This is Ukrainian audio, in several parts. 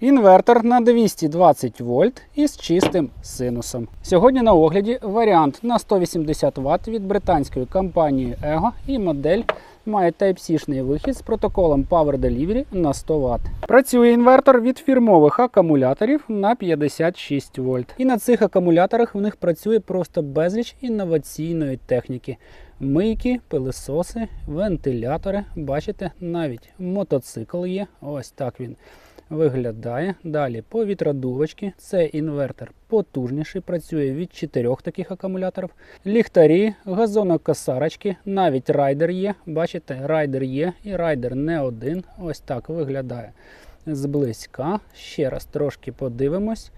Інвертор на 220 вольт із чистим синусом. Сьогодні на огляді варіант на 180 Вт від британської компанії Ego і модель має Type-C-шний вихід з протоколом Power Delivery на 100 Вт. Працює інвертор від фірмових акумуляторів на 56 вольт. І на цих акумуляторах в них працює просто безліч інноваційної техніки. Мийки, пилисоси, вентилятори. Бачите, навіть мотоцикл є. Ось так він виглядає. Далі повітродувочки. Це інвертор потужніший, працює від чотирьох таких акумуляторів. Ліхтарі, газонокосарочки, навіть райдер є. Бачите, райдер є і райдер не один. Ось так виглядає зблизька. Ще раз трошки подивимось.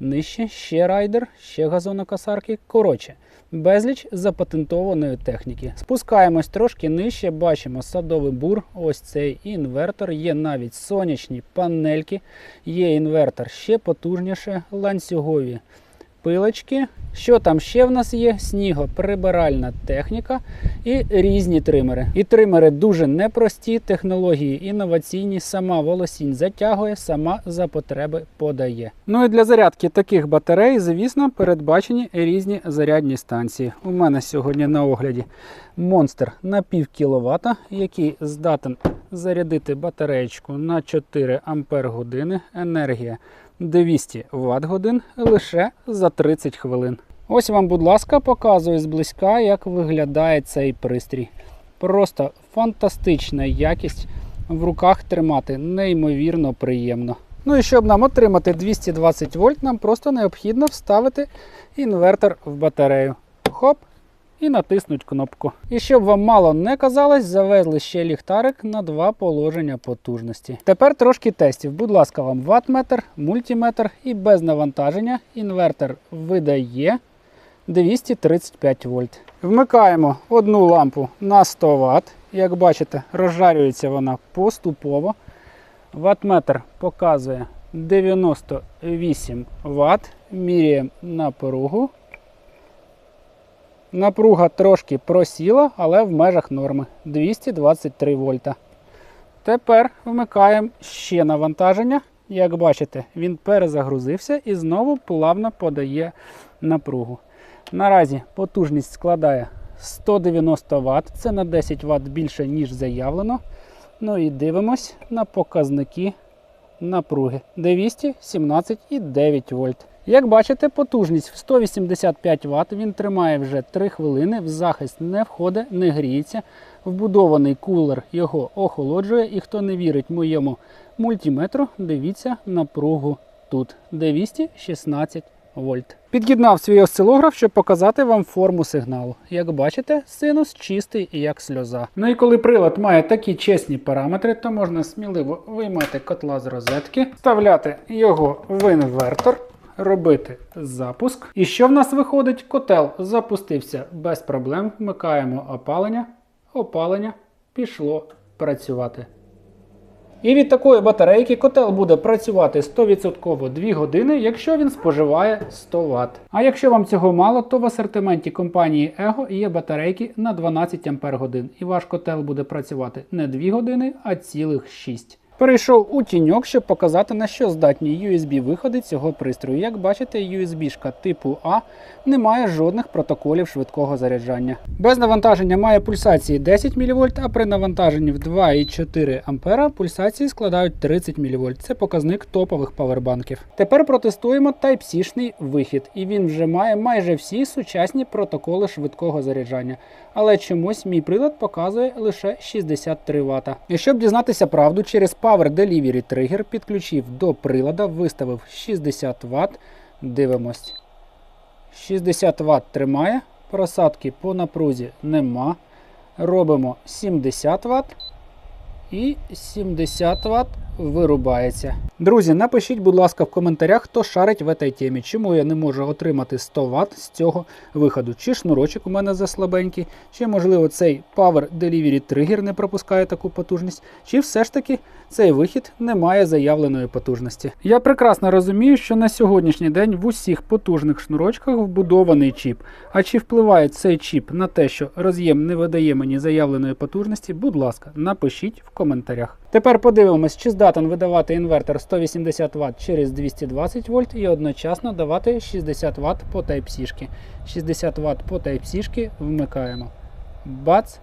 Нижче ще райдер, ще газонокосарки. Коротше, безліч запатентованої техніки. Спускаємось трошки нижче, бачимо садовий бур. Ось цей інвертор. Є навіть сонячні панельки. Є інвертор ще потужніше, ланцюгові пилочки. Що там ще в нас є? Снігоприбиральна техніка і різні тримери. І тримери дуже непрості, технології інноваційні. Сама волосінь затягує, сама за потреби подає. Ну і для зарядки таких батарей, звісно, передбачені різні зарядні станції. У мене сьогодні на огляді монстр на пів кіловата, який здатен зарядити батареєчку на 4 ампер години. Енергія 200 Вт годин лише за 30 хвилин. Ось вам, будь ласка, показую зблизька, як виглядає цей пристрій. Просто фантастична якість в руках тримати, неймовірно приємно. Ну і щоб нам отримати 220 вольт, нам просто необхідно вставити інвертор в батарею. Хоп, і натиснуть кнопку. І щоб вам мало не казалось, завезли ще ліхтарик на два положення потужності. Тепер трошки тестів. Будь ласка, вам ваттметр, мультиметр і без навантаження інвертор видає 235 вольт. Вмикаємо одну лампу на 100 Вт. Як бачите, розжарюється вона поступово. Ваттметр показує 98 Вт. Міряємо напругу. Напруга трошки просіла, але в межах норми 223 вольта. Тепер вмикаємо ще навантаження. Як бачите, він перезагрузився і знову плавно подає напругу. Наразі потужність складає 190 Вт, це на 10 Вт більше, ніж заявлено. Ну і дивимось на показники напруги 217,9 вольт. Як бачите, потужність в 185 Вт, він тримає вже 3 хвилини, в захист не входить, не гріється. Вбудований кулер його охолоджує. І хто не вірить моєму мультиметру, дивіться напругу тут 216 вольт. Під'єднав свій осцилограф, щоб показати вам форму сигналу. Як бачите, синус чистий як сльоза. Ну і коли прилад має такі чесні параметри, то можна сміливо виймати котла з розетки, вставляти його в інвертор робити запуск. І що в нас виходить? Котел запустився без проблем. Вмикаємо опалення. Опалення пішло працювати. І від такої батарейки котел буде працювати 100% 2 години, якщо він споживає 100 Вт. А якщо вам цього мало, то в асортименті компанії Ego є батарейки на 12 Ампер годин. І ваш котел буде працювати не 2 години, а цілих 6. Перейшов у тіньок, щоб показати на що здатні USB-виходи цього пристрою. Як бачите, USB-шка типу А не має жодних протоколів швидкого заряджання. Без навантаження має пульсації 10 мВ, а при навантаженні в 2,4 А пульсації складають 30 мВ. Це показник топових павербанків. Тепер протестуємо Type-C-шний вихід, і він вже має майже всі сучасні протоколи швидкого заряджання. Але чомусь мій прилад показує лише 63 Вт. І щоб дізнатися правду, через Power Delivery Trigger підключив до прилада, виставив 60 Вт. Дивимось. 60 Вт тримає, просадки по напрузі нема. Робимо 70 Вт і 70 Вт вирубається. Друзі, напишіть, будь ласка, в коментарях, хто шарить в цій темі, чому я не можу отримати 100 Вт з цього виходу. Чи шнурочок у мене заслабенький, чи, можливо, цей Power Delivery Trigger не пропускає таку потужність, чи все ж таки цей вихід не має заявленої потужності. Я прекрасно розумію, що на сьогоднішній день в усіх потужних шнурочках вбудований чіп. А чи впливає цей чіп на те, що роз'єм не видає мені заявленої потужності, будь ласка, напишіть в коментарях. Тепер подивимось, чи здатен видавати інвертор 180 Вт через 220 вольт і одночасно давати 60 Вт по Type-C. 60 Вт по Type-C вмикаємо. Бац!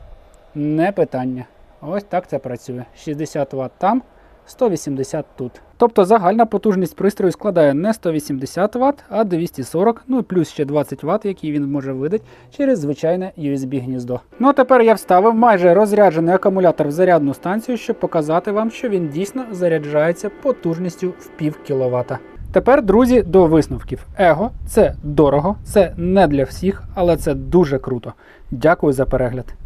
Не питання. Ось так це працює. 60 Вт там, 180 тут. Тобто загальна потужність пристрою складає не 180 Вт, а 240, ну і плюс ще 20 Вт, які він може видати через звичайне USB гніздо. Ну а тепер я вставив майже розряджений акумулятор в зарядну станцію, щоб показати вам, що він дійсно заряджається потужністю в пів кіловата. Тепер, друзі, до висновків. Его це дорого, це не для всіх, але це дуже круто. Дякую за перегляд.